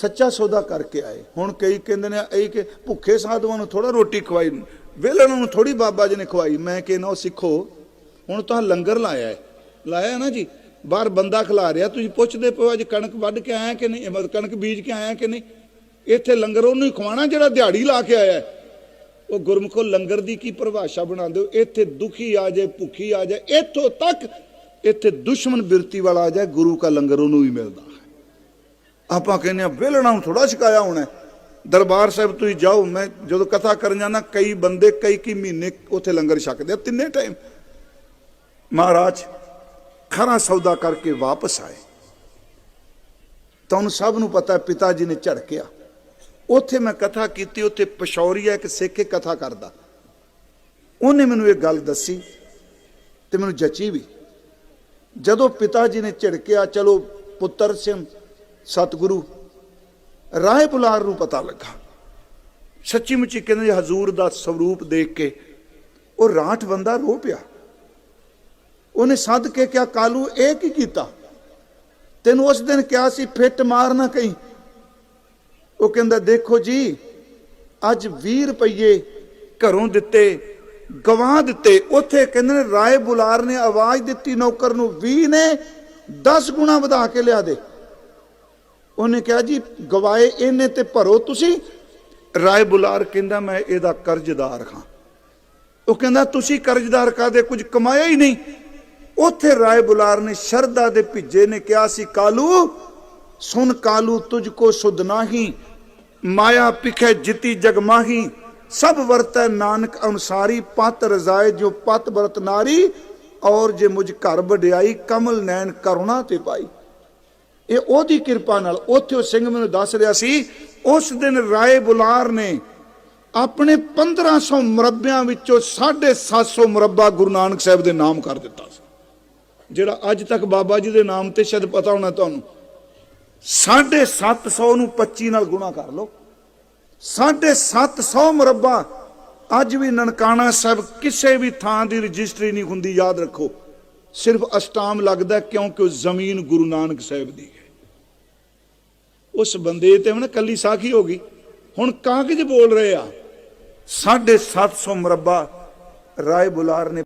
ਸੱਚਾ ਸੌਦਾ ਕਰਕੇ ਆਏ। ਹੁਣ ਕਈ ਕਹਿੰਦੇ ਨੇ, ਇਹ ਕਿ ਭੁੱਖੇ ਸਾਧੂਆਂ ਨੂੰ ਥੋੜਾ ਰੋਟੀ ਖਵਾਈ ਵੇਲਣ ਨੂੰ ਥੋੜੀ ਬਾਬਾ ਜੀ ਨੇ ਖਵਾਈ। ਮੈਂ ਕਹਿੰਦਾ, ਉਹ ਸਿੱਖੋ, ਹੁਣ ਤਾਂ ਲੰਗਰ ਲਾਇਆ ਹੈ। ਲਾਇਆ ਨਾ ਜੀ? ਬਾਹਰ ਬੰਦਾ ਖਿਲਾ ਰਿਹਾ, ਤੁਸੀਂ ਪੁੱਛਦੇ ਪਓ ਅੱਜ ਕਣਕ ਵੱਢ ਕੇ ਆਇਆ ਕਿ ਨਹੀਂ? ਕਣਕ ਬੀਜ ਕੇ ਆਇਆ ਕਿ ਨਹੀਂ? ਇੱਥੇ ਲੰਗਰ ਉਹਨੂੰ ਹੀ ਖਵਾਣਾ ਜਿਹੜਾ ਦਿਹਾੜੀ ਲਾ ਕੇ ਆਇਆ ਉਹ ਗੁਰਮੁਖੋ, ਲੰਗਰ ਦੀ ਕੀ ਪਰਿਭਾਸ਼ਾ ਬਣਾਉਂਦੇ ਹੋ? ਇੱਥੇ ਦੁਖੀ ਆ ਜਾਏ, ਭੁੱਖੀ ਆ ਜਾਏ, ਇੱਥੋਂ ਤੱਕ ਇੱਥੇ ਦੁਸ਼ਮਣ ਬਿਰਤੀ ਵਾਲਾ ਆ ਜਾਏ, ਗੁਰੂ ਕਾ ਲੰਗਰ ਉਹਨੂੰ ਵੀ ਮਿਲਦਾ। ਆਪਾਂ ਕਹਿੰਦੇ ਆ ਵੇਲਣਾ ਨੂੰ ਥੋੜਾ ਛਕਾਇਆ ਹੋਣਾ। ਦਰਬਾਰ ਸਾਹਿਬ ਤੁਸੀਂ ਜਾਓ, ਮੈਂ ਜਦੋਂ ਕਥਾ ਕਰਨ ਜਾਣਾ ਕਈ ਬੰਦੇ ਕਈ ਕੀ ਮਹੀਨੇ ਉੱਥੇ ਲੰਗਰ ਛਕਦੇ ਆ, ਤਿੰਨੇ ਟਾਈਮ ਮਹਾਰਾਜ, ਖਰਾ ਸੌਦਾ ਕਰਕੇ ਵਾਪਸ ਆਏ। ਤੁਹਾਨੂੰ ਸਭ ਨੂੰ ਪਤਾ ਪਿਤਾ ਜੀ ਨੇ ਝੜਕਿਆ। ਉੱਥੇ ਮੈਂ ਕਥਾ ਕੀਤੀ, ਉੱਥੇ ਪਸ਼ੌਰੀਆ ਇੱਕ ਸਿੱਖ ਕਥਾ ਕਰਦਾ। ਉਹਨੇ ਮੈਨੂੰ ਇਹ ਗੱਲ ਦੱਸੀ ਤੇ ਮੈਨੂੰ ਜਚੀ ਵੀ। ਜਦੋਂ ਪਿਤਾ ਜੀ ਨੇ ਝਿੜਕਿਆ, ਚਲੋ ਪੁੱਤਰ ਸਿੰਘ ਸਤਿਗੁਰੂ ਰਾਏ ਬੁਲਾਰ ਨੂੰ ਪਤਾ ਲੱਗਾ। ਸੱਚੀ ਮੁੱਚੀ ਕਹਿੰਦੇ ਹਜ਼ੂਰ ਦਾ ਸਰੂਪ ਦੇਖ ਕੇ ਉਹ ਰਾਠ ਬੰਦਾ ਰੋ ਪਿਆ। ਉਹਨੇ ਸੱਦ ਕੇ ਕਿਹਾ, ਕਾਲੂ, ਇਹ ਕੀ ਕੀਤਾ? ਤੈਨੂੰ ਉਸ ਦਿਨ ਕਿਹਾ ਸੀ, ਫਿੱਟ ਮਾਰਨਾ ਕਹੀਂ। ਉਹ ਕਹਿੰਦਾ, ਦੇਖੋ ਜੀ, ਅੱਜ 20 ਰੁਪਏ ਘਰੋਂ ਦਿੱਤੇ, ਗਵਾਹ ਦਿੱਤੇ। ਉੱਥੇ ਕਹਿੰਦੇ ਨੇ ਰਾਏ ਬੁਲਾਰ ਨੇ ਆਵਾਜ਼ ਦਿੱਤੀ, ਨੌਕਰ ਨੂੰ 20 ਨੇ 10 ਗੁਣਾ ਵਧਾ ਕੇ ਲਿਆ ਦੇ। ਉਹਨੇ ਕਿਹਾ ਜੀ, ਗਵਾਏ ਇਹਨੇ ਤੇ ਭਰੋ ਤੁਸੀਂ। ਰਾਏ ਬੁਲਾਰ ਕਹਿੰਦਾ, ਮੈਂ ਇਹਦਾ ਕਰਜ਼ਦਾਰ ਹਾਂ। ਉਹ ਕਹਿੰਦਾ, ਤੁਸੀਂ ਕਰਜ਼ਦਾਰ ਕਾਦੇ ਕੁਝ ਕਮਾਇਆ ਹੀ ਨਹੀਂ। ਉੱਥੇ ਰਾਏ ਬੁਲਾਰ ਨੇ ਸ਼ਰਦਾ ਦੇ ਭਿੱਜੇ ਨੇ ਕਿਹਾ ਸੀ, ਕਾਲੂ ਸੁਨ ਕਾਲੂ ਤੁਝ ਕੋ ਸੁਧ ਮਾਇਆ ਪਿਖੇ ਜਿਤੀ ਜਗਮਾਹੀ ਸਭ ਵਰਤੈ ਨਾਨਕ ਅਨੁਸਾਰੀ, ਪਤ ਰਜ਼ਾਏ ਜੋ ਪਤ ਵਰਤ ਨਾਰੀ। ਔਰ ਜੇ ਮੁਝ ਘਰ ਵਡਿਆਈ, ਕਮਲ ਨੈਣ ਕਰੁਣਾ ਤੇ ਪਾਈ। ਇਹ ਉਹਦੀ ਕਿਰਪਾ ਨਾਲ ਉੱਥੇ ਉਹ ਸਿੰਘ ਮੈਨੂੰ ਦੱਸ ਰਿਹਾ ਸੀ, ਉਸ ਦਿਨ ਰਾਏ ਬੁਲਾਰ ਨੇ ਆਪਣੇ 1500 ਮੁਰੱਬਿਆਂ ਵਿੱਚੋਂ 750 ਮੁਰੱਬਾ ਗੁਰੂ ਨਾਨਕ ਸਾਹਿਬ ਦੇ ਨਾਮ ਕਰ ਦਿੱਤਾ ਸੀ। ਜਿਹੜਾ ਅੱਜ ਤੱਕ ਬਾਬਾ ਜੀ ਦੇ ਨਾਮ ਤੇ ਸ਼ਾਇਦ ਪਤਾ ਹੋਣਾ ਤੁਹਾਨੂੰ 750 ਨੂੰ 25 ਨਾਲ ਗੁਣਾ ਕਰ ਲਓ। 750 ਮੁਰੱਬਾ ਅੱਜ ਵੀ ਨਨਕਾਣਾ ਸਾਹਿਬ ਕਿਸੇ ਵੀ ਥਾਂ ਦੀ ਰਜਿਸਟਰੀ ਨਹੀਂ ਹੁੰਦੀ, ਯਾਦ ਰੱਖੋ। ਸਿਰਫ ਅਸ਼ਟਾਮ ਲੱਗਦਾ ਕਿਉਂਕਿ ਉਹ ਜ਼ਮੀਨ ਗੁਰੂ ਨਾਨਕ ਸਾਹਿਬ ਦੀ ਹੈ। ਉਸ ਬੰਦੇ ਤੇ ਹੁਣ ਕੱਲੀ ਸਾਖੀ ਹੋ ਗਈ। ਹੁਣ ਕਾਗਜ਼ ਬੋਲ ਰਹੇ ਆ। 750 ਮੁਰੱਬਾ ਰਾਏ ਬੁਲਾਰ ਨੇ